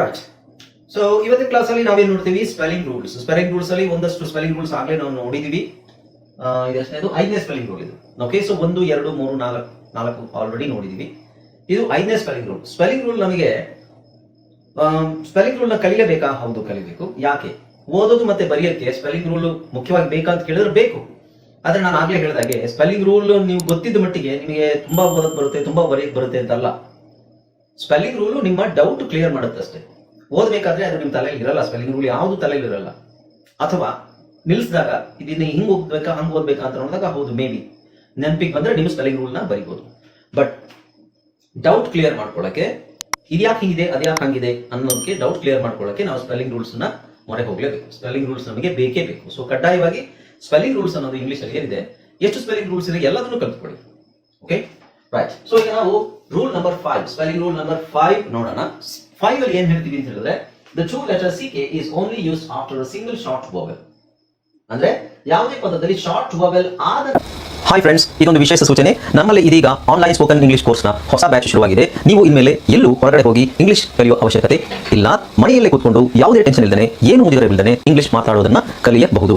Right so ಇವತ್ತಿನ ಕ್ಲಾಸಲ್ಲಿ ನಾವೇನ್ ನೋಡ್ತೀವಿ? ಸ್ಪೆಲ್ಲಿಂಗ್ ರೂಲ್ಸ್ ಸ್ಪೆಲ್ಲಿಂಗ್ ರೂಲ್ಸ್ ಅಲ್ಲಿ ಒಂದಷ್ಟು ಸ್ಪೆಲ್ಲಿಂಗ್ ರೂಲ್ಸ್ ಆಗಲೇ ನಾವು ನೋಡಿದೀವಿ. ಇದೆಷ್ಟನೇದು ಐದನೇ ಸ್ಪೆಲ್ಲಿಂಗ್ ರೂಲ್ ಇದು. ಓಕೆ ಸೊ ಒಂದು, ಎರಡು, ಮೂರು, ನಾಲ್ಕು ನಾಲ್ಕು ಆಲ್ರೆಡಿ ನೋಡಿದೀವಿ. ಇದು ಐದನೇ ಸ್ಪೆಲ್ಲಿಂಗ್ ರೂಲ್ ಸ್ಪೆಲ್ಲಿಂಗ್ ರೂಲ್ ನಮಗೆ ಸ್ಪೆಲ್ಲಿಂಗ್ ರೂಲ್ನ ಕಲಿಯಬೇಕಾ ಹೌದು, ಕಲಿಬೇಕು. ಯಾಕೆ? ಓದೋದು ಮತ್ತೆ ಬರೆಯೋಕ್ಕೆ ಸ್ಪೆಲ್ಲಿಂಗ್ ರೂಲ್ ಮುಖ್ಯವಾಗಿ ಬೇಕಾ ಅಂತ ಕೇಳಿದ್ರೆ ಬೇಕು. ಆದ್ರೆ ನಾನು ಆಗ್ಲೇ ಹೇಳಿದಾಗೆ ಸ್ಪೆಲ್ಲಿಂಗ್ ರೂಲ್ ನೀವು ಗೊತ್ತಿದ್ದ ಮಟ್ಟಿಗೆ ನಿಮಗೆ ತುಂಬಾ ಓದಕ್ ಬರುತ್ತೆ, ತುಂಬಾ ಬರೆಯಕ್ ಬರುತ್ತೆ ಅಂತಲ್ಲ. ಸ್ಪೆಲ್ಲಿಂಗ್ ರೂಲು ನಿಮ್ಮ ಡೌಟ್ ಕ್ಲಿಯರ್ ಮಾಡುತ್ತೆ ಅಷ್ಟೇ ಓದ್ಬೇಕಾದ್ರೆ ಅದು ನಿಮ್ಮ ತಲೆಯಲ್ಲಿ ಇರಲ್ಲ ಸ್ಪೆಲ್ಲಿಂಗ್ ರೂಲ್ ಯಾವುದು ತಲೆಯಲ್ಲಿ ಇರಲ್ಲ. ಅಥವಾ ನಿಲ್ಸಿದಾಗ ಇದನ್ನ ಹಿಂಗ್ ಹೋಗ್ಬೇಕಾ ಹಂಗ್ ಓದ್ಬೇಕಾ ಅಂತ ನೋಡಿದಾಗ ಹೌದು ಮೇ ಬಿ ನೆನಪಿಗೆ ಬಂದ್ರೆ ನಿಮ್ಮ ಸ್ಪೆಲ್ಲಿಂಗ್ ರೂಲ್ನ ನ ಬರಿಬಹುದು ಬಟ್ ಡೌಟ್ ಕ್ಲಿಯರ್ ಮಾಡ್ಕೊಳ್ಳೋಕೆ ಇದ್ಯಾಕೆ ಹಿಂಗಿದೆ ಅದ್ಯಾಕೆ ಹಂಗಿದೆ ಅನ್ನೋದಕ್ಕೆ ಡೌಟ್ ಕ್ಲಿಯರ್ ಮಾಡ್ಕೊಳ್ಳೋಕೆ ನಾವು ಸ್ಪೆಲ್ಲಿಂಗ್ ರೂಲ್ಸ್ನ ಮೊರೆ ಹೋಗ್ಲೇಬೇಕು. ಸ್ಪೆಲ್ಲಿಂಗ್ ರೂಲ್ಸ್ ನಮಗೆ ಬೇಕೇ ಬೇಕು. ಸೊ ಕಡ್ಡಾಯವಾಗಿ ಸ್ಪೆಲ್ಲಿಂಗ್ ರೂಲ್ಸ್ ಅನ್ನೋದು ಇಂಗ್ಲಿಷ್ ಅಲ್ಲಿ ಏನಿದೆ? ಎಷ್ಟು ಸ್ಪೆಲ್ಲಿಂಗ್ ರೂಲ್ಸ್ ಇದೆ ಎಲ್ಲದನ್ನು ಕಲ್ತ್ಕೊಳ್ಳಿ. ಓಕೆ ರೈಟ್ ಸೊ ಈಗ ನಾವು rule number five spelling rule number five ನೋಡೋಣ. ಫೈವ್ ಅಲ್ಲಿ ಏನ್ ಹೇಳ್ತೀವಿ ಅಂತ ಹೇಳಿದ್ರೆ the two letter C K is only use after a single short vowel ಅಂದ್ರೆ ಯಾವುದೇ ಪದದಲ್ಲಿ ಶಾರ್ಟ್ ವೋವೆಲ್ ಆದ ಹಾಯ್ ಫ್ರೆಂಡ್ಸ್ ಇದೊಂದು ವಿಶೇಷ ಸೂಚನೆ. ನಮ್ಮಲ್ಲಿ ಇದೀಗ ಆನ್ಲೈನ್ ಸ್ಪೋಕನ್ ಇಂಗ್ಲಿಷ್ ಕೋರ್ಸ್ನ ಹೊಸ ಬ್ಯಾಚ್ ಶುರುವಾಗಿದೆ. ನೀವು ಇನ್ಮೇಲೆ ಎಲ್ಲೂ ಹೊರಗಡೆ ಹೋಗಿ ಇಂಗ್ಲಿಷ್ ಕಲಿಯುವ ಅವಶ್ಯಕತೆ ಇಲ್ಲ. ಮನೆಯಲ್ಲೇ ಕೂತ್ಕೊಂಡು ಯಾವುದೇ ಟೆನ್ಷನ್ ಇಲ್ಲದೆ ಏನು ಓದಿದರಿಲ್ಲದೆ ಇಂಗ್ಲಿಷ್ ಮಾತಾಡೋದನ್ನ ಕಲಿಯಬಹುದು.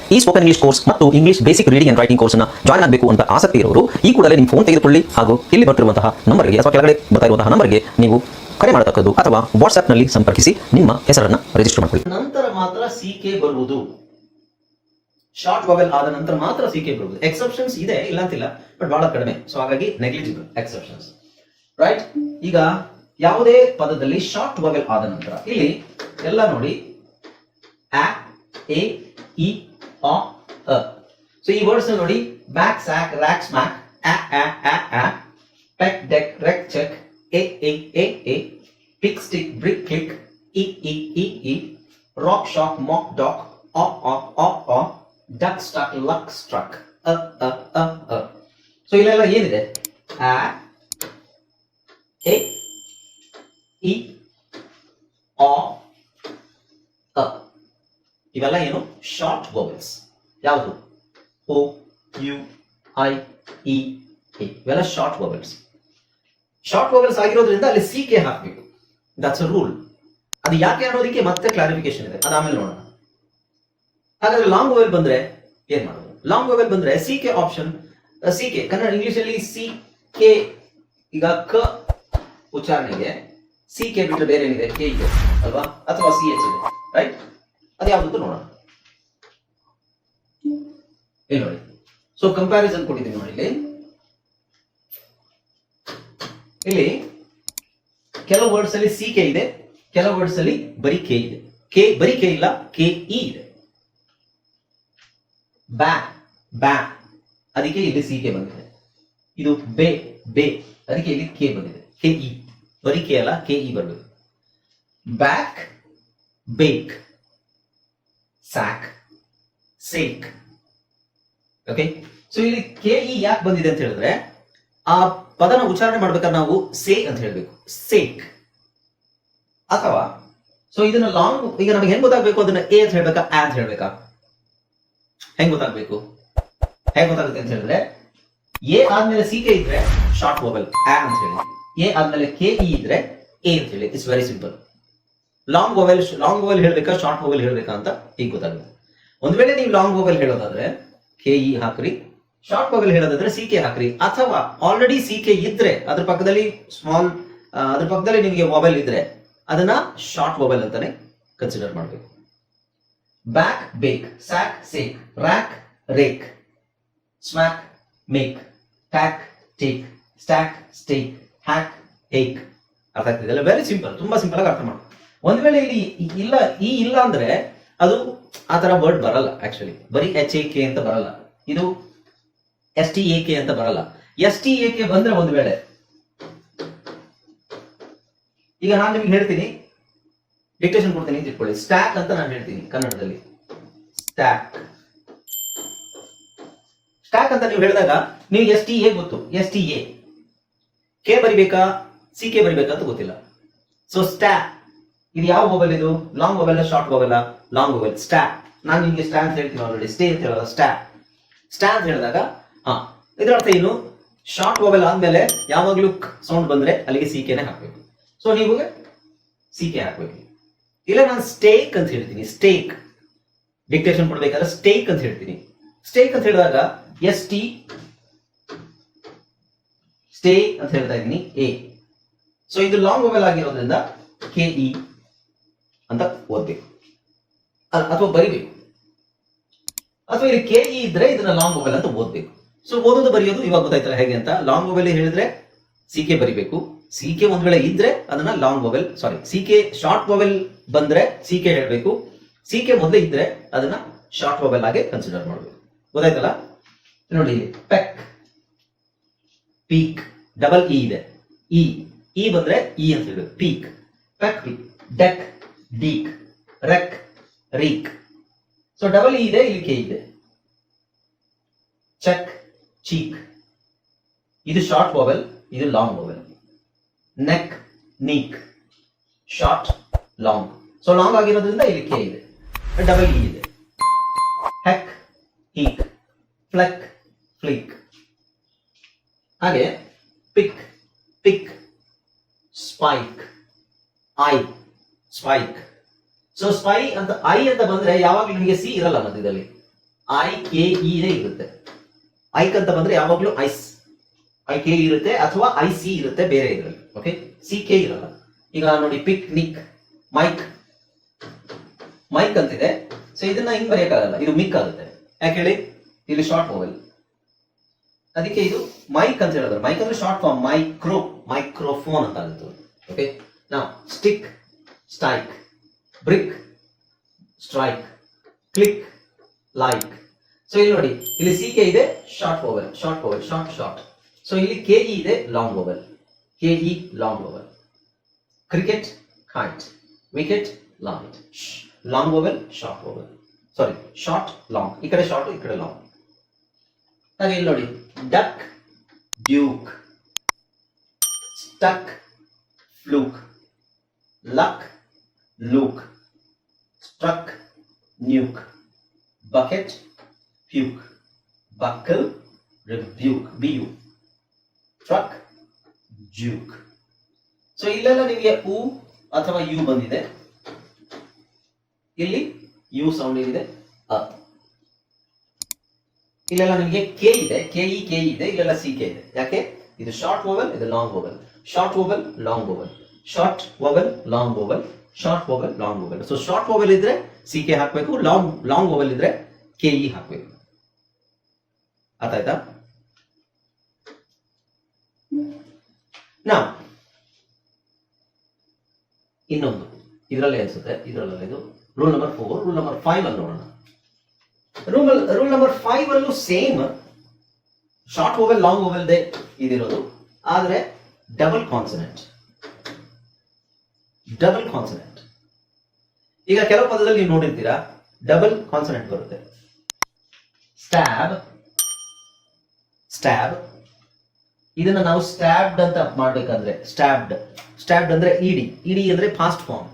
ಈ ಸ್ಪೋಕನ್ ಇಂಗ್ಲಿಷ್ ಕೋರ್ಸ್ ಮತ್ತು English basic reading and writing ಕೋರ್ಸ್ನ ಜಾಯ್ನ್ ಆಗಬೇಕು ಅಂತ ಆಸಕ್ತಿ ಇರೋರು, ಈ ಕೂಡಲೇ ನಿಮ್ಮ ಫೋನ್ ತೆಗೆದುಕೊಳ್ಳಿ ಹಾಗೂ ಇಲ್ಲಿ ಬರ್ತಿರುವಂತಹ ನಂಬರ್ಗೆ ಅಥವಾ ಕೆಳಗಡೆ ಬರ್ತಾ ನಂಬರ್ಗೆ ನೀವು ಕರೆ ಮಾಡತಕ್ಕದ್ದು ಅಥವಾ ವಾಟ್ಸ್ಆಪ್ನಲ್ಲಿ ಸಂಪರ್ಕಿಸಿ ನಿಮ್ಮ ಹೆಸರನ್ನು ರಿಜಿಸ್ಟರ್ ಮಾಡಿಕೊಳ್ಳಿ. ನಂತರ ಮಾತ್ರ ಸಿ ಕೆ ಬರುವುದು. ಶಾರ್ಟ್ ವವೆಲ್ ಆದ ನಂತರ ಮಾತ್ರ ಸಿ ಕೆ ಬರುವುದು. ಎಕ್ಸೆಪ್ಷನ್ಸ್ ಇದೆ ಇಲ್ಲ ಅಂತಿಲ್ಲ ಬಟ್ ಬಹಳ ಕಡಿಮೆ. ಸೊ ಹಾಗಾಗಿ ನೆಗ್ಲಿಜಿಬಲ್ ಎಕ್ಸೆಪ್ಷನ್ಸ್ ರೈಟ್ ಈಗ ಯಾವುದೇ ಪದದಲ್ಲಿ ಶಾರ್ಟ್ ವವೆಲ್ ಆದ ನಂತರ, ಇಲ್ಲಿ ಎಲ್ಲ ನೋಡಿ. ಆ ಎ ಇ ಆ ಅ ಸೊ ಈ ವರ್ಡ್ಸ್ ನೋಡಿ ಬ್ಯಾಕ್ ಸ್ಯಾಕ್ ರ್ಯಾಕ್ ಸ್ಮ್ಯಾಕ್ ಆ ಆ ಆ ಆ ಪೆಕ್ ಡೆಕ್ ರೆಕ್ ಚೆಕ್ ಎ ಎ ಎ ಎ ಪಿಕ್ ಸ್ಟಿಕ್ ಬ್ರಿಕ್ ಕ್ಲಿಕ್ ಇ ಇ ಇ ಇ ರಾಕ್ ಶಾಕ್ ಮಾಕ್ ಡಾಕ್ ಆ ಆ ಆ ಆ ಡಕ್ ಸ್ಟಕ್ ಲಕ್ ಸ್ಟ್ರಕ್ ಅ ಅ ಅ ಅ ಸೊ ಇಲ್ಲೆಲ್ಲ ಏನಿದೆ? ಆ ಎ ಇ ಆ ಅ ಇವೆಲ್ಲ ಏನು? ಶಾರ್ಟ್ ವೋವೆಲ್ಸ್ ಯಾವುದು? ಓ ಯು ಐ ಇ ಇವೆಲ್ಲ ಶಾರ್ಟ್ ವೋವೆಲ್ಸ್ ಶಾರ್ಟ್ ವೋವೆಲ್ಸ್ ಆಗಿರೋದ್ರಿಂದ ಅಲ್ಲಿ ಸಿ ಕೆ ಹಾಕಬೇಕು. ದಟ್ಸ್ ಅ ರೂಲ್ ಅದು ಯಾಕೆ ಅನ್ನೋದಕ್ಕೆ ಮತ್ತೆ ಕ್ಲಾರಿಫಿಕೇಶನ್ ಇದೆ. ಅದು ಆಮೇಲೆ ನೋಡೋಣ. ಹಾಗಾದ್ರೆ ಲಾಂಗ್ ವೋವೆಲ್ ಬಂದ್ರೆ ಏನ್ ಮಾಡೋದು? ಲಾಂಗ್ ವೋವೆಲ್ ಬಂದ್ರೆ C K option C K Kannada English ಅಲ್ಲಿ ಸಿ ಕೆ ಈಗ ಕ ಉಚ್ಚಾರಣೆಗೆ ಸಿ ಕೆ ಬಿಟ್ಟರೆ ಬೇರೆ ಏನಿದೆ ಕೆ ಇದೆ ಅಲ್ವಾ? ಅಥವಾ ಸಿ ಎಚ್ ಇದೆ. ರೈಟ್ ಅದು ಯಾವ್ದು ನೋಡೋಣ. ಇಲ್ಲಿ ನೋಡಿ. ಸೊ ಕಂಪ್ಯಾರಿಸನ್ ಕೊಟ್ಟಿದ್ದೀನಿ ನೋಡಿ ಇಲ್ಲಿ. ಇಲ್ಲಿ ಕೆಲವು ವರ್ಡ್ಸ್ ಅಲ್ಲಿ ಸಿ ಕೆ ಇದೆ, ಕೆಲವು ವರ್ಡ್ಸ್ ಅಲ್ಲಿ ಬರೀ ಕೆ ಇದೆ. ಕೆ ಬರೀ ಕೆ ಇಲ್ಲ ಕೆ ಇ ಇದೆ. ಬ್ಯಾ ಬ್ಯಾ ಅದಕ್ಕೆ ಇಲ್ಲಿ ಸಿ ಕೆ ಬಂದಿದೆ. ಇದು ಬೆ ಬೆ. ಅದಕ್ಕೆ ಇಲ್ಲಿ ಕೆ ಬಂದಿದೆ. ಕೆ ಇ ಬರೀ ಕೆ ಅಲ್ಲ ಕೆ ಇ ಬರಬೇಕು back bake sack sake okay so ಇಲ್ಲಿ ಕೆ ಇ ಯಾಕೆ ಬಂದಿದೆ ಅಂತ ಹೇಳಿದ್ರೆ, ಆ ಪದನ ಉಚ್ಚಾರಣೆ ಮಾಡ್ಬೇಕಾದ್ರೆ ನಾವು ಸೇ ಅಂತ ಹೇಳ್ಬೇಕು. ಸೇಕ್ ಅಥವಾ ಸೊ ಇದನ್ನ ಲಾಂಗ್ ಈಗ ನಮಗೆ ಹೆಂಗ್ ಗೊತ್ತಾಗ್ಬೇಕು? ಅದನ್ನ ಎ ಅಂತ ಹೇಳ್ಬೇಕಾ ಆ ಅಂತ ಹೇಳ್ಬೇಕಾ? ಹೆಂಗ್ ಗೊತ್ತಾಗ್ಬೇಕು? ಹೆಂಗ್ ಗೊತ್ತಾಗುತ್ತೆ ಅಂತ ಹೇಳಿದ್ರೆ ಎ ಆದ್ಮೇಲೆ ಸಿ ಕೆ ಇದ್ರೆ ಶಾರ್ಟ್ ಮೊಬೈಲ್ ಆ ಅಂತ ಹೇಳಿ. ಎ ಆದ್ಮೇಲೆ ಕೆ ಇ ಇದ್ರೆ ಎ ಅಂತ ಹೇಳಿ. It's very simple long vowel long vowel ಹೇಳ್ಬೇಕಾ ಶಾರ್ಟ್ ವೋವೆಲ್ ಹೇಳ್ಬೇಕಾ ಅಂತ ಈಗ ಗೊತ್ತಾಗುತ್ತೆ. ಒಂದ್ ವೇಳೆ ನೀವು ಲಾಂಗ್ ವೋವೆಲ್ ಹೇಳೋದಾದ್ರೆ ಕೆ ಇ ಹಾಕ್ರಿ. ಶಾರ್ಟ್ ವೋವೆಲ್ ಹೇಳೋದಾದ್ರೆ ಸಿ ಕೆ ಹಾಕ್ರಿ. ಅಥವಾ ಆಲ್ರೆಡಿ ಸಿ ಕೆ ಇದ್ರೆ, ಅದ್ರ ಪಕ್ಕದಲ್ಲಿ ಸ್ಮಾಲ್ ಅದ್ರ ಪಕ್ಕದಲ್ಲಿ ನಿಮಗೆ ಮೊಬೈಲ್ ಇದ್ರೆ, ಅದನ್ನ ಶಾರ್ಟ್ ಮೊಬೈಲ್ ಅಂತಾನೆ ಕನ್ಸಿಡರ್ ಮಾಡಬೇಕು. Back bake sack sake rack rake smack make tack take stack stake hack hake ಅರ್ಥ ಆಗ್ತಿದೆ ವೆರಿ ಸಿಂಪಲ್ ತುಂಬಾ ಸಿಂಪಲ್ ಆಗಿ ಅರ್ಥ ಮಾಡಿ ಒಂದ್ ವೇಳೆ ಇಲ್ಲಿ ಇಲ್ಲ, ಈ ಇಲ್ಲ ಅಂದ್ರೆ ಅದು ಆ ತರ ವರ್ಡ್ ಬರಲ್ಲ ಆಕ್ಚುಲಿ ಬರೀ ಎಚ್ ಎ ಕೆ ಅಂತ ಬರಲ್ಲ. ಇದು ಎಸ್ ಟಿ ಎ ಕೆ ಅಂತ ಬರಲ್ಲ. ಎಸ್ ಟಿ ಎ ಕೆ ಬಂದ್ರೆ ಒಂದ್ ವೇಳೆ. ಈಗ ನಾನು ನಿಮ್ಗೆ ಹೇಳ್ತೀನಿ. ಡಿಕ್ಟೇಷನ್ ಕೊಡ್ತೀನಿ ಅಂತ ಇಟ್ಕೊಳ್ಳಿ. ಸ್ಟ್ಯಾಕ್ ಅಂತ ನಾನು ಹೇಳ್ತೀನಿ ಕನ್ನಡದಲ್ಲಿ. ಸ್ಟ್ಯಾಕ್ ಸ್ಟ್ಯಾಕ್ ಅಂತ ನೀವು ಹೇಳಿದಾಗ ನೀವು ಎಸ್ ಟಿ ಎ ಗೊತ್ತು. ಎಸ್ ಟಿ ಎ ಕೆ ಬರಿಬೇಕಾ? ಸಿ ಕೆ ಬರಿಬೇಕಾ ಅಂತ ಗೊತ್ತಿಲ್ಲ. ಸೊ ಸ್ಟ್ಯಾಕ್ ಇದು ಯಾವ ಮೊಬೈಲ್ ಇದು? Long mobile short mobile long mobile stack ನಾನು ನಿಮಗೆ ಸ್ಟ್ಯಾ ಅಂತ ಹೇಳ್ತೀನಿ ಆಲ್ರೆಡಿ ಸ್ಟೇ ಅಂತ ಹೇಳೋದು? ಸ್ಟ್ಯಾಕ್ ಸ್ಟ್ಯಾ ಅಂತ ಹೇಳಿದಾಗ, ಹಾ. ಇದರ ಅರ್ಥ ಏನು? ಶಾರ್ಟ್ ಮೊಬೈಲ್ ಆದ್ಮೇಲೆ ಯಾವಾಗ್ಲೂ ಸೌಂಡ್ ಬಂದ್ರೆ ಅಲ್ಲಿಗೆ ಸಿ ಕೆನೆ ಹಾಕ್ಬೇಕು. ಸೊ ನೀವು ಸಿ ಕೆ ಹಾಕ್ಬೇಕು. ಇಲ್ಲ, ನಾನು ಸ್ಟೇಕ್ ಅಂತ ಹೇಳ್ತೀನಿ. ಸ್ಟೇಕ್ ಡಿಕ್ಟೇಷನ್ ಕೊಡ್ಬೇಕಾದ್ರೆ ಸ್ಟೇಕ್ ಅಂತ ಹೇಳ್ತೀನಿ. ಸ್ಟೇಕ್ ಅಂತ ಹೇಳಿದಾಗ ಎಸ್ ಟಿ ಸ್ಟೇ ಅಂತ ಹೇಳ್ತಾ ಇದ್ದೀನಿ. ಎ ಸೊ ಇದು ಲಾಂಗ್ ಮೊಬೈಲ್ ಆಗಿರೋದ್ರಿಂದ ಕೆ ಇ ಅಂತ ಓದ್ಬೇಕು. ಅಥವಾ ಬರಿಬೇಕು. ಅಥವಾ ಇಲ್ಲಿ ಕೆ ಇ ಇದ್ರೆ ಇದನ್ನ ಲಾಂಗ್ ಮೊಬೈಲ್ ಅಂತ ಓದ್ಬೇಕು. ಸೊ ಓದೋದು ಬರೆಯೋದು ಇವಾಗ ಗೊತ್ತಾಯ್ತಲ್ಲ ಹೇಗೆ ಅಂತ? ಲಾಂಗ್ ಮೊಬೈಲ್ ಹೇಳಿದ್ರೆ? ಸಿ ಕೆ ಬರಿಬೇಕು. ಸಿ ಕೆ ಒಂದ್ ವೇಳೆ ಇದ್ರೆ ಅದನ್ನ long mobile sorry C K short mobile ಬಂದ್ರೆ ಸಿ ಕೆ ಹೇಳಬೇಕು. ಸಿ ಕೆ ಮೊದಲೇ ಇದ್ರೆ ಅದನ್ನ ಶಾರ್ಟ್ ಮೊಬೈಲ್ ಆಗಿ ಕನ್ಸಿಡರ್ ಮಾಡಬೇಕು. ಗೊತ್ತಾಯ್ತಲ್ಲ? ನೋಡಿ ಪೆಕ್ ಪೀಕ್ ಡಬಲ್ ಇ ಇದೆ. ಇ ಇ ಬಂದ್ರೆ ಇ ಅಂತ ಹೇಳ್ಬೇಕು. Peck peak deck deek wreck reek so double E ಇದೆ ಇಲ್ಲಿ ಕೆ ಇದೆ ಚೆಕ್ ಚೀಕ್ ಇದು ಶಾರ್ಟ್ ಮೊಬೈಲ್ ಇದು long mobile neck neek short long so long ಆಗಿರೋದ್ರಿಂದ ಇಲ್ಲಿ ಕೆ ಇದೆ ಡಬಲ್ ಇ ಇದೆ ಹೆಕ್ ಹೀಕ್ ಫ್ಲೆಕ್ ಫ್ಲಿಕ್ ಹಾಗೆ pick pick spike I spike so spy ಅಂತ ಐ ಅಂತ ಬಂದ್ರೆ ಯಾವಾಗ್ಲೂ ನಿಮಗೆ ಸಿ ಇರಲ್ಲ ಮಧ್ಯದಲ್ಲಿ ಐ ಕೆ ಇನೇ ಇರುತ್ತೆ. ಐಕ್ ಅಂತ ಬಂದ್ರೆ ಯಾವಾಗ್ಲೂ ಐಸ್ ಐ ಕೆ ಇರುತ್ತೆ ಅಥವಾ ಐ ಸಿ ಇರುತ್ತೆ ಬೇರೆ ಇದರಲ್ಲಿ. ಓಕೆ ಸಿ ಕೆ ಇರಲ್ಲ. ಈಗ ನೋಡಿ ಪಿಕ್ ನಿಕ್ ಮೈಕ್ ಮೈಕ್ ಅಂತಿದೆ. ಸೊ ಇದನ್ನ ಹಿಂಗ್ ಬರೆಯಕ್ಕಾಗಲ್ಲ. ಇದು ಮಿಕ್ ಆಗುತ್ತೆ. ಯಾಕೆ ಹೇಳಿ? ಇಲ್ಲಿ ಶಾರ್ಟ್ ಮೊಬೈಲ್ ಅದಕ್ಕೆ ಇದು ಮೈಕ್ ಅಂತ ಹೇಳಿದ್ರೆ. ಮೈಕ್ ಅಂದ್ರೆ ಶಾರ್ಟ್ ಫಾರ್ಮ್ ಮೈಕ್ರೋ ಮೈಕ್ರೋಫೋನ್ ಅಂತ ಆಗುತ್ತೆ. ಓಕೆ ನಾವು stick strike brick, strike, click, like. So ಇಲ್ಲಿ ನೋಡಿ, ಇಲ್ಲಿ ಸಿ ಕೆ ಇದೆ short oval short oval short short so ಇಲ್ಲಿ ಕೆ ಇ ಇದೆ long oval K E long oval cricket height wicket long long oval short oval sorry short long ಈ ಕಡೆ short ಈ ಕಡೆ ಲಾಂಗ್ ಹಾಗೆ ಇಲ್ಲಿ ನೋಡಿ duck duke stuck fluke luck look struck nuke bucket puke buckle rebuke B U truck juke so ಇಲ್ಲೆಲ್ಲ ನಿಮಗೆ ಉ ಅಥವಾ ಯು ಬಂದಿದೆ. ಇಲ್ಲಿ ಯು ಸೌಂಡ್ ಏನಿದೆ? ಅ. ಇಲ್ಲೆಲ್ಲ ನಿಮಗೆ ಕೆ ಇದೆ, ಕೆ ಇ, ಕೆ ಇದೆ, ಇಲ್ಲೆಲ್ಲ ಸಿ, ಕೆ ಇದೆ. ಯಾಕೆ? ಇದು ಶಾರ್ಟ್ ಓವಲ್ ಇದು long oval short oval long oval short oval long oval short oval long oval so short oval ಇದ್ರೆ ಸಿ ಕೆ ಹಾಕಬೇಕು ಲಾಂಗ್ ಲಾಂಗ್ ಓವೆಲ್ ಇದ್ರೆ ಕೆ ಇ ಹಾಕಬೇಕು. ಅರ್ಥ ಆಯ್ತಾ ನಾ ಇನ್ನೊಂದು. ಇದರಲ್ಲಿ ಅನ್ಸುತ್ತೆ ಇದರಲ್ಲ ಇದು. Rule number four rule number five ಅಲ್ಲಿ ನೋಡೋಣ. ರೂಲ್ ರೂಲ್ ನಂಬರ್ ಫೈವ್ ಅಲ್ಲೂ same short vowel long vowel they ಇದಿರೋದು. ಆದ್ರೆ ಡಬಲ್ ಕಾನ್ಸನೆಂಟ್ ಡಬಲ್ ಕಾನ್ಸನೆಂಟ್ ಈಗ ಕೆಲವು ಪದದಲ್ಲಿ ನೀವು ನೋಡಿರ್ತೀರಾ ಡಬಲ್ ಕಾನ್ಸನೆಂಟ್ ಬರುತ್ತೆ. ಸ್ಟ್ಯಾಬ್ ಸ್ಟ್ಯಾಬ್ ಇದನ್ನ ನಾವು ಸ್ಟ್ಯಾಬ್ಡ್ ಅಂತ ಮಾಡ್ಬೇಕಂದ್ರೆ ಸ್ಟ್ಯಾಬ್ಡ್ ಸ್ಟ್ಯಾಬ್ಡ್ ಅಂದ್ರೆ ಇಡಿ. ಇಡಿ ಅಂದ್ರೆ ಫಾಸ್ಟ್ ಫಾರ್ಮ್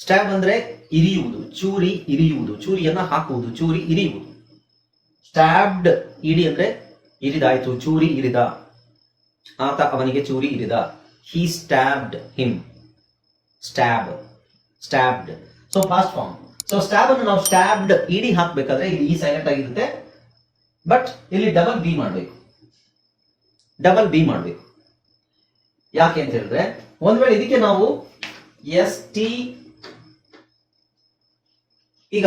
ಸ್ಟ್ಯಾಬ್ ಅಂದ್ರೆ ಇರಿಯುವುದು, ಚೂರಿ ಇರಿಯುವುದು, ಚೂರಿಯನ್ನ ಹಾಕುವುದು, ಚೂರಿ ಇರಿಯುವುದು. ಸ್ಟ್ಯಾಬ್ಡ್ ಇಡಿ ಅಂದ್ರೆ ಇರಿದಾಯ್ತು, ಚೂರಿ ಇರಿದ. ಆತ ಅವನಿಗೆ ಚೂರಿ ಇರಿದ. He stabbed him stab stabbed so past form so stab ಅನ್ನು ನಾವು ಸ್ಟ್ಯಾಬ್ಡ್ ಇಡಿ ಹಾಕ್ಬೇಕಾದ್ರೆ ಇಲ್ಲಿ ಈ ಸೈಲೆಂಟ್ ಆಗಿರುತ್ತೆ. ಬಟ್ ಇಲ್ಲಿ ಡಬಲ್ ಬಿ ಮಾಡಬೇಕು. ಡಬಲ್ ಬಿ ಮಾಡಬೇಕು. ಯಾಕೆ ಅಂತ ಹೇಳಿದ್ರೆ, ಒಂದ್ ವೇಳೆ ಇದಕ್ಕೆ ನಾವು ಎಸ್ ಟಿ ಈಗ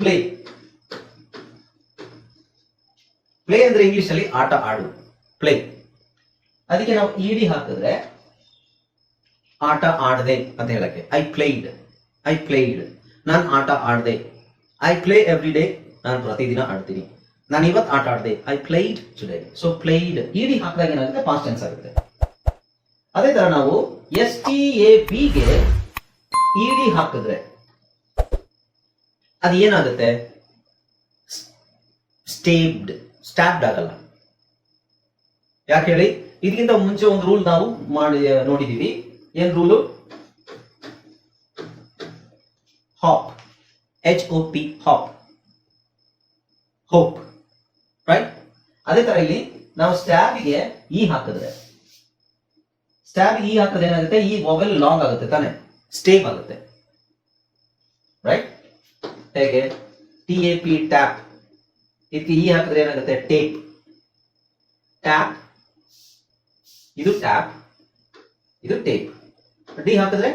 ಪ್ಲೇ ಪ್ಲೇ ಅಂದ್ರೆ ಇಂಗ್ಲಿಷ್ ಅಲ್ಲಿ ಆಟ ಆಡು. ಪ್ಲೇ ಅದಕ್ಕೆ ನಾವು ಇಡಿ ಹಾಕಿದ್ರೆ ಆಟ ಆಡದೆ ಅಂತ ಹೇಳಕ್ಕೆ. ಐ ಪ್ಲೇಡ್ ಐ ಪ್ಲೇಡ್ ನಾನು ಆಟ ಆಡದೆ. ಐ ಪ್ಲೇ ಎವ್ರಿ ಡೇ ನಾನು ಪ್ರತಿದಿನ ಆಡ್ತೀನಿ. ನಾನು ಇವತ್ತು ಆಟ ಆಡದೆ. I played today so played ED ಹಾಕಿದಾಗ ಏನಾಗುತ್ತೆ? ಪಾಸ್ಟ್ ಟೆನ್ಸ್ ಆಗುತ್ತೆ. ಅದೇ ತರ ನಾವು ಎಸ್ ಟಿ ಎ ಗೆ ಇಡಿ ಹಾಕಿದ್ರೆ ಅದು ಏನಾಗುತ್ತೆ? ಸ್ಟೇಬ್ಡ್ ಸ್ಟ್ಯಾಬ್ಡ್ ಆಗಲ್ಲ. ಯಾಕೆ ಹೇಳಿ? ಇದಕ್ಕಿಂತ ಮುಂಚೆ ಒಂದು ರೂಲ್ ನಾವು ಮಾಡಿ, ನೋಡಿದೀವಿ. ಏನ್ rule? Hop H O P hop hope right ಅದೇ ತರ ಇಲ್ಲಿ ನಾವು ಸ್ಟ್ಯಾಬ್ಗೆ ಇ ಹಾಕಿದ್ರೆ. ಸ್ಟ್ಯಾಬ್ ಇ ಹಾಕಿದ್ರೆ ಏನಾಗುತ್ತೆ? ಈ ಮೊಬೈಲ್ ಲಾಂಗ್ ಆಗುತ್ತೆ ತಾನೆ? ಸ್ಟೇಬ್ ಆಗುತ್ತೆ. ರೈಟ್ ಹೇಗೆ? ಟಿ ಎ ಪಿ ಟ್ಯಾಪ್ ಇದಕ್ಕೆ ಇ ಹಾಕಿದ್ರೆ ಏನಾಗುತ್ತೆ? ಟೇಪ್ ಟ್ಯಾಪ್ ಇದು ಟ್ಯಾಪ್ ಇದು ಟೇಪ್ ಡಿ ಹಾಕಿದ್ರೆ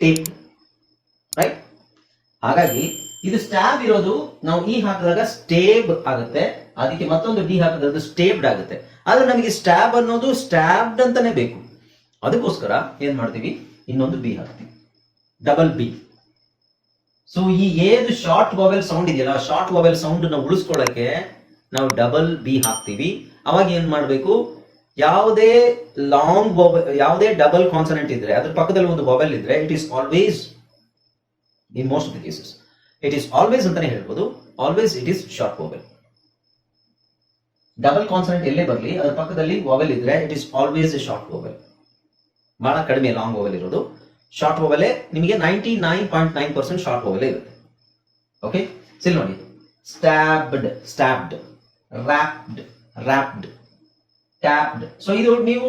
ಟೇಪ್ ರೈಟ್ ಹಾಗಾಗಿ ಇದು ಸ್ಟ್ಯಾಬ್ ಇರೋದು, ನಾವು ಇ ಹಾಕಿದಾಗ ಸ್ಟೇಬ್ ಆಗುತ್ತೆ. ಅದಕ್ಕೆ ಮತ್ತೊಂದು ಡಿ ಹಾಕಿದ್ರೆ ಅದು ಸ್ಟೇಬ್ಡ್ ಆಗುತ್ತೆ. ಆದ್ರೆ ನಮಗೆ ಸ್ಟ್ಯಾಬ್ ಅನ್ನೋದು ಸ್ಟ್ಯಾಬ್ಡ್ ಅಂತಾನೆ ಬೇಕು. ಅದಕ್ಕೋಸ್ಕರ ಏನ್ ಮಾಡ್ತೀವಿ? ಇನ್ನೊಂದು ಬಿ ಹಾಕ್ತೀವಿ. ಡಬಲ್ ಬಿ ಸೊ ಈ ಏದು ಶಾರ್ಟ್ ಮೊಬೈಲ್ ಸೌಂಡ್ ಇದೆಯಲ್ಲ ಶಾರ್ಟ್ ಮೊಬೈಲ್ ಸೌಂಡ್ನ ಉಳಿಸ್ಕೊಳ್ಳಕ್ಕೆ ನಾವು ಡಬಲ್ ಬಿ ಹಾಕ್ತೀವಿ. ಅವಾಗ ಏನ್ ಮಾಡ್ಬೇಕು? ಯಾವುದೇ ಲಾಂಗ್ ಯಾವುದೇ ಡಬಲ್ ಕಾನ್ಸನೆಂಟ್ ಇದ್ರೆ, ಅದ್ರ ಪಕ್ಕದಲ್ಲಿ ಒಂದು ಬೊಬೆಲ್ ಇದ್ರೆ it is always in most of the cases it is always ಅಂತಾನೆ ಹೇಳ್ಬೋದು always it is short vowel double consonant ಎಲ್ಲೇ ಬರಲಿ, ಅದ್ರ ಪಕ್ಕದಲ್ಲಿ ವಾವೆಲ್ ಇದ್ರೆ it is always a short vowel ಬಹಳ ಕಡಿಮೆ ಲಾಂಗ್ ಓವೆಲ್ ಇರೋದು. ಶಾರ್ಟ್ ಓವೆಲ್ ನಿಮಗೆ ninety nine point nine percent short vowel ಇರುತ್ತೆ ಓಕೆ ಸಿಲ್ ನೋಡಿ. Stabbed stabbed wrapped wrapped tapped so ಇದು ನೀವು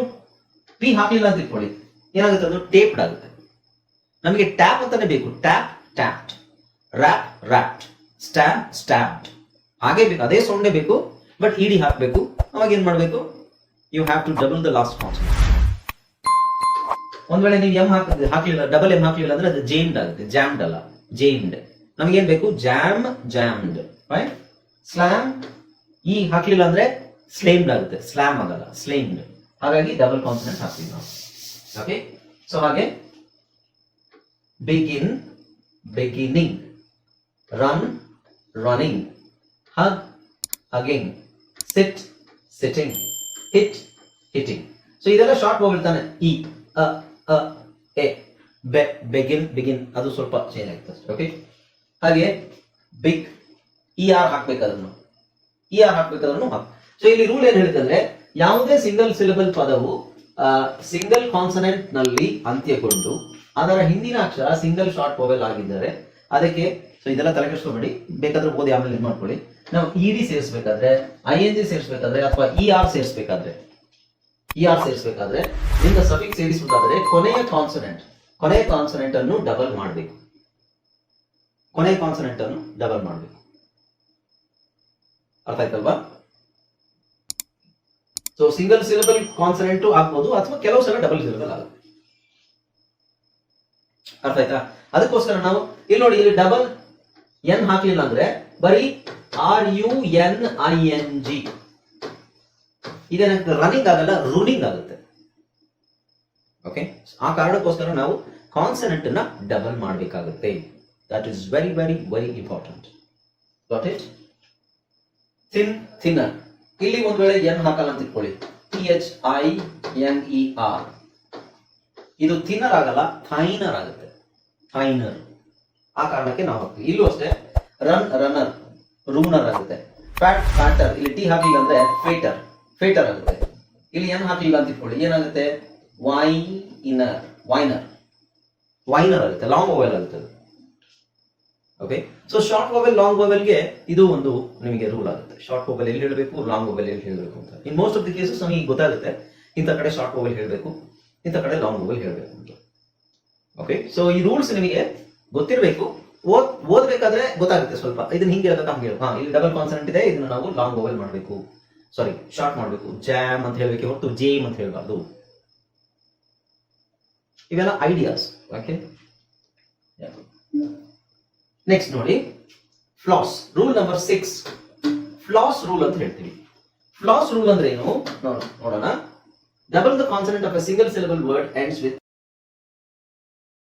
ಪಿ ಹಾಕ್ಲಿಲ್ಲ ಅಂತ ಇಟ್ಕೊಳ್ಳಿ. ಏನಾಗುತ್ತೆ ಅದು? ಟೇಪ್ಡ್ ಆಗುತ್ತೆ. ನಮಗೆ ಟ್ಯಾಪ್ ಅಂತಾನೆ ಬೇಕು. Tap tapped wrap wrapped stamp stamped ಹಾಗೆ ಬೇಕು. ಅದೇ ಸೌಂಡೇ ಬೇಕು. ಬಟ್ ಇಡಿ ಹಾಕಬೇಕು. ಅವಾಗ ಏನ್ ಮಾಡಬೇಕು? You have to double the last concept ಒಂದ್ ವೇಳೆ ನೀವು ಎಂ ಹಾಕಿದ್ರೆ ಹಾಕ್ಲಿಲ್ಲ ಡಬಲ್ ಎಂ ಹಾಕ್ಲಿಲ್ಲ ಅಂದ್ರೆ ಅದು ಜೇಮ್ಡ್ ಆಗುತ್ತೆ. ಜಾಮ್ಡ್ ಅಲ್ಲ. ಜೇಮ್ಡ್ ನಮಗೇನ್ ಬೇಕು? ಜಾಮ್ ಜಾಮ್ಡ್ ರೈಟ್ ಸ್ಲಾಮ್ ಈ ಹಾಕ್ಲಿಲ್ಲ ಅಂದ್ರೆ ಸ್ಲೇಮ್ಡ್ ಆಗುತ್ತೆ ಸ್ಲ್ಯಾಮ್ ಆಗಲ್ಲ. ಸ್ಲೇಮ್ಡ್ ಹಾಗಾಗಿ ಡಬಲ್ ಕಾನ್ಸನೆಂಟ್ ಹಾಕ್ತೀವಿ ನಾವು. ಓಕೆ ಸೊ ಹಾಗೆ begin beginning run running hug hugging sit sitting hit hitting so ಇದೆಲ್ಲ ಶಾರ್ಟ್ ವೋವೆಲ್ ತಾನೆ. ಇ ಅ ಅ, ಎ, ಬೆ ಬೆಗಿನ್ ಬಿಗಿನ್ ಅದು ಸ್ವಲ್ಪ ಚೇಂಜ್ ಆಗುತ್ತೆ ಓಕೆ ಹಾಗೆ ಬಿಗ್ ಇ ಆರ್ ಹಾಕ್ಬೇಕು ಅದನ್ನು ಇ ಆರ್ ಹಾಕ್ಬೇಕಾದ್ರೂ ಹಾಕ್ ಸೊ ಇಲ್ಲಿ ರೂಲ್ ಏನ್ ಹೇಳ್ತಂದ್ರೆ ಯಾವುದೇ ಸಿಂಗಲ್ ಸಿಲಬಲ್ ಪದವು ಸಿಂಗಲ್ ಕಾನ್ಸನೆಂಟ್ನಲ್ಲಿ ಅಂತ್ಯಗೊಂಡು, ಅದರ ಹಿಂದಿನ ಅಕ್ಷರ ಸಿಂಗಲ್ ಶಾರ್ಟ್ ವೋವೆಲ್ ಆಗಿದ್ದರೆ, ಅದಕ್ಕೆ ಸೊ ಇದೆಲ್ಲ ತಲೆ ಕೆಡಿಸ್ಕೊಬೇಡಿ. ಬೇಕಾದ್ರೆ ಓದಿ ಆಮೇಲೆ ಇದು ಮಾಡ್ಕೊಳ್ಳಿ. ನಾವು ಇ ಡಿ ಸೇರಿಸಬೇಕಾದ್ರೆ ಐ ಎನ್ ಜಿ ಸೇರಿಸಬೇಕಾದ್ರೆ, ಅಥವಾ ಇ ಆರ್ ಸೇರಿಸಬೇಕಾದ್ರೆ ಇ ಆರ್ ಸೇರಿಸಬೇಕಾದ್ರೆ ನಿಮ್ಮ ಸಫಿಕ್ ಸೇರಿಸುವುದಾದರೆ ಕೊನೆಯ ಕಾನ್ಸನೆಂಟ್ ಕೊನೆಯ ಕಾನ್ಸನೆಂಟ್ ಅನ್ನು ಡಬಲ್ ಮಾಡಬೇಕು. ಕೊನೆಯ ಕಾನ್ಸನೆಂಟ್ ಅನ್ನು ಡಬಲ್ ಮಾಡಬೇಕು. ಅರ್ಥ ಆಯ್ತಲ್ವಾ? ಸೊ ಸಿಂಗಲ್ ಸಿಲಬಲ್ ಕಾನ್ಸನೆಂಟು ಆಗ್ಬೋದು ಅಥವಾ ಕೆಲವು ಸಲ ಡಬಲ್ ಸಿಲಬಲ್ ಆಗುತ್ತೆ. ಅರ್ಥ ಆಯ್ತಾ? ಅದಕ್ಕೋಸ್ಕರ ನಾವು ಇಲ್ಲಿ ನೋಡಿ, ಇಲ್ಲಿ ಡಬಲ್ ಎನ್ ಹಾಕ್ಲಿಲ್ಲ ಅಂದ್ರೆ ಬರೀ R U N I N G running ಆಗಲ್ಲ ರೂಲಿಂಗ್ ಆಗುತ್ತೆ. ಓಕೆ ಆ ಕಾರಣಕ್ಕೋಸ್ಕರ ನಾವು ಕಾನ್ಸನೆಂಟ್ನ ಡಬಲ್ ಮಾಡಬೇಕಾಗುತ್ತೆ. That is very very very important thin thinner ಇಲ್ಲಿ ಒಂದ್ ವೇಳೆ ಎನ್ ಹಾಕಲ್ಲ ಅಂತ ಇಟ್ಕೊಳ್ಳಿ. T H I N E R ಇದು ಥಿನ್ನರ್ ಆಗಲ್ಲ ಥೈನರ್ ಆಗುತ್ತೆ. ಥೈನರ್ ಆ ಕಾರಣಕ್ಕೆ ನಾವು ಹಾಕ್ತೀವಿ. ಇಲ್ಲೂ ಅಷ್ಟೇ ರನ್ ರನ್ನರ್ ರೂನರ್ ಆಗುತ್ತೆ. ಫ್ಯಾಟ್ ಫ್ಯಾಟರ್ ಇಲ್ಲಿ ಟಿ ಹಾಕಿಲ್ಲ ಅಂದ್ರೆ ಫೇಟರ್ ಫೇಟರ್ ಆಗುತ್ತೆ. ಇಲ್ಲಿ ಎನ್ ಹಾಕಲಿಲ್ಲ ಅಂತ ಇಟ್ಕೊಳ್ಳಿ. ಏನಾಗುತ್ತೆ? ವೈನರ್ ವೈನರ್ ವೈನರ್ ಆಗುತ್ತೆ. ಲಾಂಗ್ ಓವೆಲ್ ಆಗುತ್ತೆ okay so short mobile long ಮೊಬೈಲ್ಗೆ ಇದು ಒಂದು ನಿಮಗೆ ರೂಲ್ ಆಗುತ್ತೆ. ಶಾರ್ಟ್ ಮೊಬೈಲ್ ಎಲ್ಲಿ ಹೇಳಬೇಕು? ಲಾಂಗ್ ಮೊಬೈಲ್ ಎಲ್ಲಿ ಹೇಳಬೇಕು ಅಂತ. In most of the cases ನಮಗೆ ಗೊತ್ತಾಗುತ್ತೆ. ಇಂಥ ಕಡೆ ಶಾರ್ಟ್ ಮೊಬೈಲ್ ಹೇಳಬೇಕು. ಇಂಥ ಕಡೆ ಲಾಂಗ್ ಮೊಬೈಲ್ ಹೇಳಬೇಕು ಅಂತ. ಓಕೆ ಸೊ ಈ ರೂಲ್ಸ್ ನಿಮಗೆ ಗೊತ್ತಿರಬೇಕು. ಓದ್, ಓದ್ಬೇಕಾದ್ರೆ ಗೊತ್ತಾಗುತ್ತೆ ಸ್ವಲ್ಪ. ಇದನ್ನ ಹಿಂಗೆ ಹೇಳ್ಬೇಕು, ಹಂಗೆ ಇಲ್ಲಿ ಡಬಲ್ ಕಾನ್ಸನೆಂಟ್ ಇದೆ. ಇದನ್ನ ನಾವು ಲಾಂಗ್ ಮೊಬೈಲ್ ಮಾಡಬೇಕು. ಸಾರಿ ಶಾರ್ಟ್ ಮಾಡಬೇಕು. ಜಾಮ್ ಅಂತ ಹೇಳಬೇಕು ಹೊರತು ಜೇಮ್ ಅಂತ ಹೇಳಬಾರ್ದು. ಇವೆಲ್ಲ ಐಡಿಯಾಸ್ ಓಕೆ ನೆಕ್ಸ್ಟ್ ನೋಡಿ floss rule number six floss rule ಅಂತ ಹೇಳ್ತೀವಿ ಫ್ಲಾಸ್ ರೂಲ್ ಅಂದ್ರೆ ಏನು? ನೋಡ- ನೋಡೋಣ. Double the consonant of a single syllable word ends with